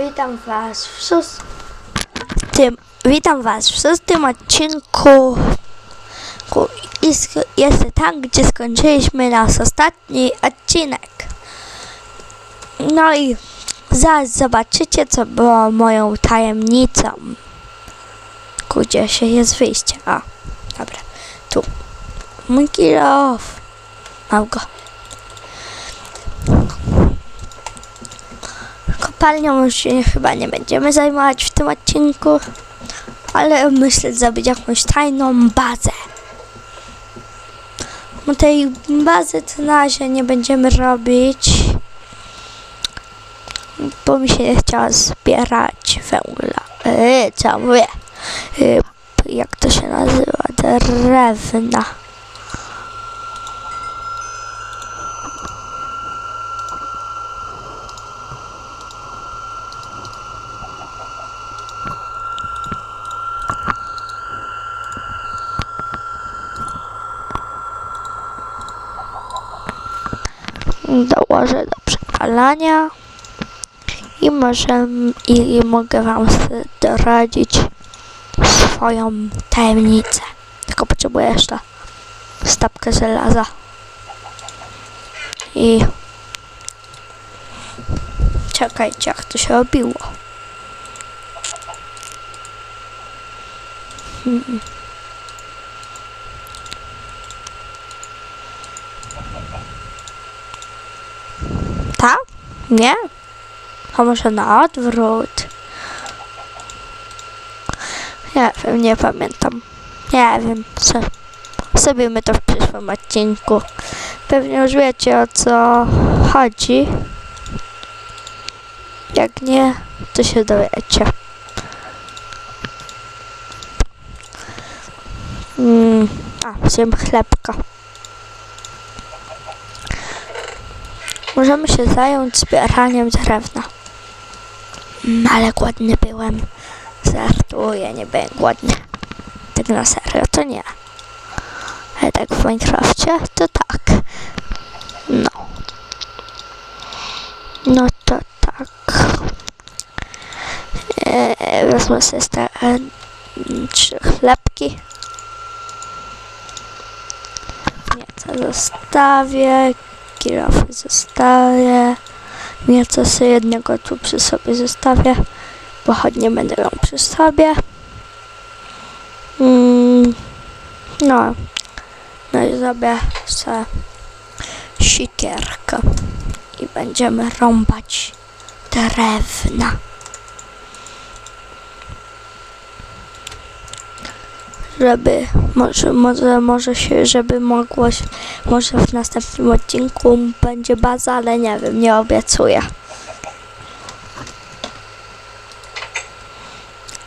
Witam was w szóstym, witam was w szóstym odcinku jest tam, gdzie skończyliśmy nasz ostatni odcinek. No i zaraz zobaczycie, co było moją tajemnicą. Gdzie się jest wyjście? A, dobra, tu. Mój kilof. Mam go. Kopalnią już się chyba nie będziemy zajmować w tym odcinku, ale myślę zrobić jakąś tajną bazę. No tej bazy to na razie nie będziemy robić, bo mi się nie chciało zbierać węgla. Yy, co mówię? Yy, jak to się nazywa? Drewna. Dołożę do przepalania i może i, mogę wam doradzić swoją tajemnicę. Tylko potrzebuję jeszcze stapkę żelaza i czekajcie jak to się robiło. Hmm. Tak? Nie? A może na odwrót? Nie wiem, nie pamiętam. Nie wiem, co. Zrobimy to w przyszłym odcinku. Pewnie już wiecie o co chodzi. Jak nie, to się dowiecie. Mm. A, zjem chlebka. Możemy się zająć zbieraniem drewna. Mm, ale głodny byłem. Żartuję, nie byłem głodny. Tak na serio, to nie. Ale tak w Minecrafcie, to tak. No. No to tak. Eee, wezmę sobie sta- e, trzy chlebki. Nie, to zostawię. Girafy zostawię. Mięso sobie jednego tu przy sobie zostawię. Pochodnie będę ją przy sobie. Mm, no. No i zrobię sobie sikierkę. I będziemy rąbać drewna. Żeby, może, może, może się, żeby mogło może w następnym odcinku będzie baza, ale nie wiem, nie obiecuję.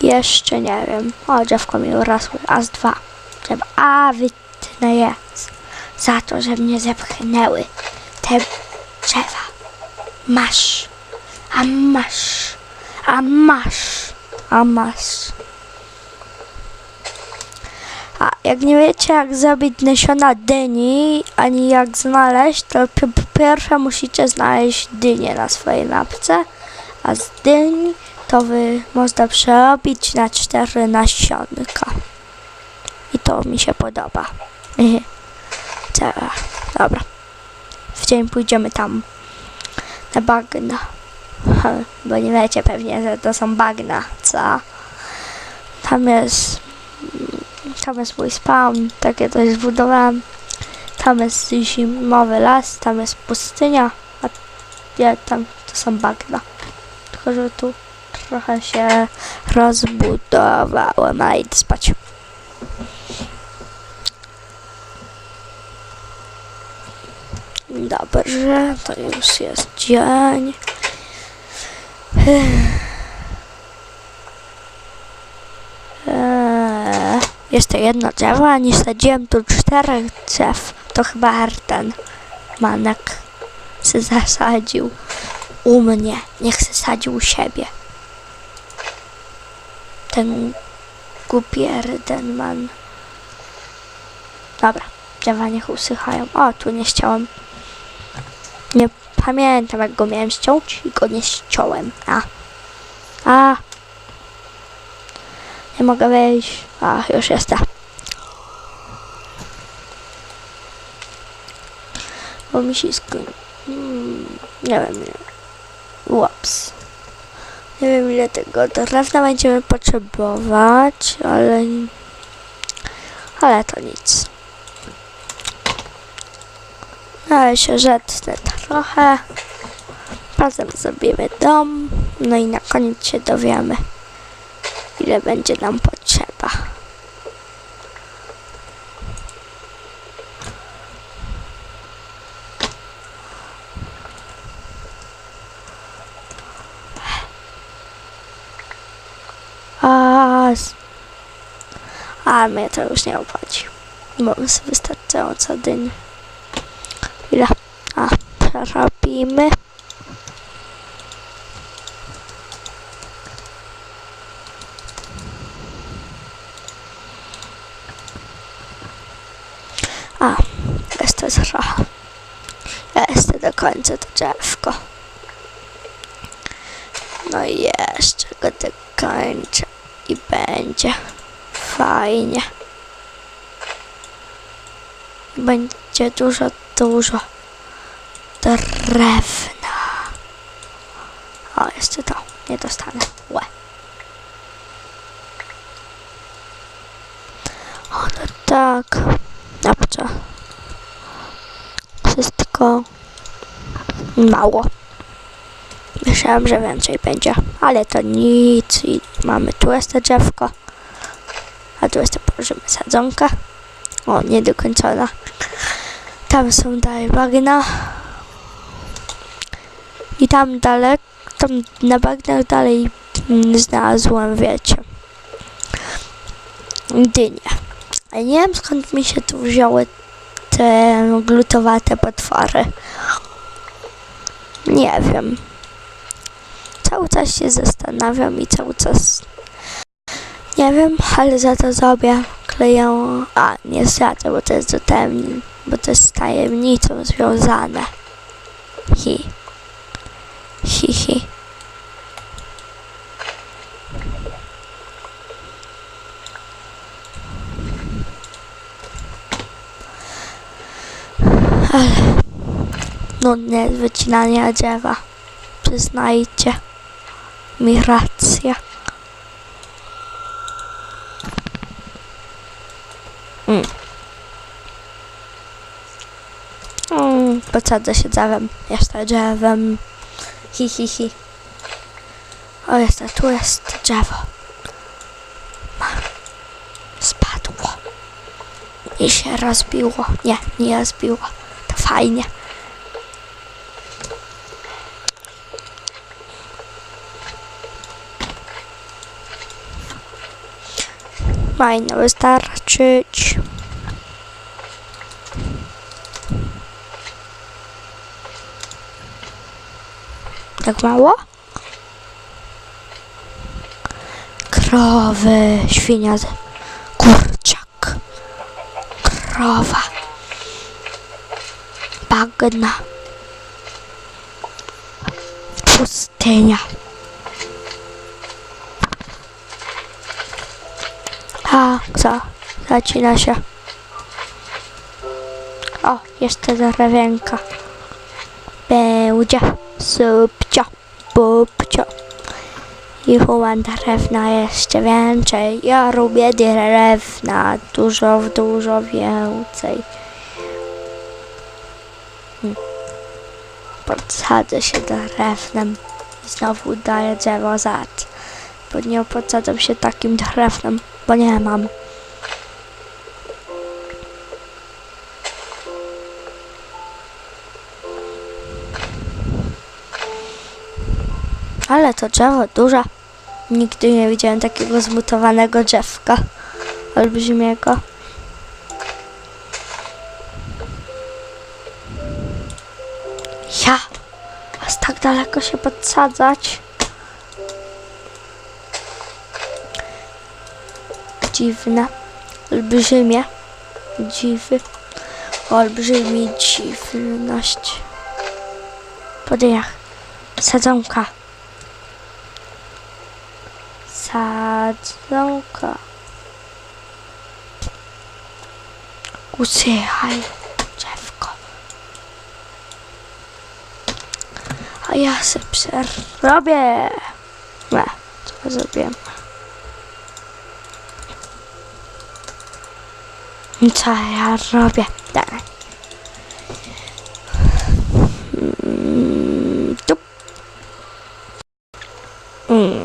Jeszcze nie wiem. O, drzewko mi urosło. A z dwa. A, wytnę je. Za to, że mnie zepchnęły te drzewa. Masz. A masz. A masz. A masz. A jak nie wiecie, jak zrobić nasiona dyni, ani jak znaleźć, to po pierwsze musicie znaleźć dynię na swojej mapce, a z dyni to wy można przerobić na cztery nasionka. I to mi się podoba. Mhm. Dobra. W dzień pójdziemy tam na bagna. Bo nie wiecie pewnie, że to są bagna, co? Tam jest tam jest mój spawn, takie coś zbudowałem. Tam jest zimowy las, tam jest pustynia, a ja tam to są bagna. Tylko, że tu trochę się rozbudowałem, a idę spać. Dobrze, to już jest dzień. Eee, Jeszcze jedno drzewo, a nie sadziłem tu czterech drzew. To chyba Arten Manek se zasadził u mnie. Niech se sadził u siebie. Ten głupi Erdenman. Dobra, drzewa niech usychają. O, tu nie ściąłem. Nie pamiętam jak go miałem ściąć i go nie ściąłem. A. A. Nie mogę wejść. A, już jestem. Bo mi się skoń... Hmm, nie wiem. Łaps. Nie wiem ile tego drewna będziemy potrzebować, ale... Ale to nic. Ale się żetnę trochę. Potem zrobimy dom. No i na koniec się dowiemy, ile będzie nam potrzeba. A, a mnie to już nie obchodzi. Mamy wystarczająco dyń. Ile? A, przerobimy. A, jeszcze trochę. Końca to drzewko. No i jeszcze go dokończę i będzie fajnie. Będzie dużo, dużo drewna. O, jeszcze to. Nie dostanę. Łe. O, no tak. Dobrze. Wszystko mało. Myślałem, że więcej będzie, ale to nic. I mamy tu jeszcze drzewko. A tu jeszcze położymy sadzonkę. O, niedokończona. Tam są dalej bagna. I tam dalej, tam na bagnach dalej znalazłem, wiecie, dynie. A nie wiem skąd mi się tu wzięły te glutowate potwory. Nie wiem. Cały czas się zastanawiam i cały czas nie wiem, ale za to zrobię kleję. A, nie zdradzę, bo to jest do tajemnic, bo to jest z tajemnicą związane. Hi. Hi, hi. Ale nudne jest wycinanie drzewa. Przyznajcie mi rację. Mm. Mm, posadzę się drzewem. Jeszcze drzewem. Hi, hi, hi. O, jeszcze tu jest drzewo. Spadło. I się rozbiło. Nie, nie rozbiło. To fajnie. Powinno wystarczyć. Tak mało? Krowy, świnia, kurczak, krowa, bagna, pustynia. A, co? Zaczyna się. O, jeszcze drewienka. Będzie subcio, bubcio. I mam drewna jeszcze więcej. Ja lubię drewna. Dużo, dużo więcej. Hmm. Podsadzę się drewnem. I znowu daję drzewo zad. Bo nie podsadzam się takim drewnem, bo nie mam. Ale to drzewo duże. Nigdy nie widziałem takiego zmutowanego drzewka. Olbrzymiego. Ja! Aż tak daleko się podsadzać. Dziwne. Olbrzymie. Dziwy. Olbrzymi dziwność. Podjach. Sadzonka. sadzonka. Usychaj, dziewko. A ja se przerobię. Nie, co ja Müteharrabe demek. Hmm.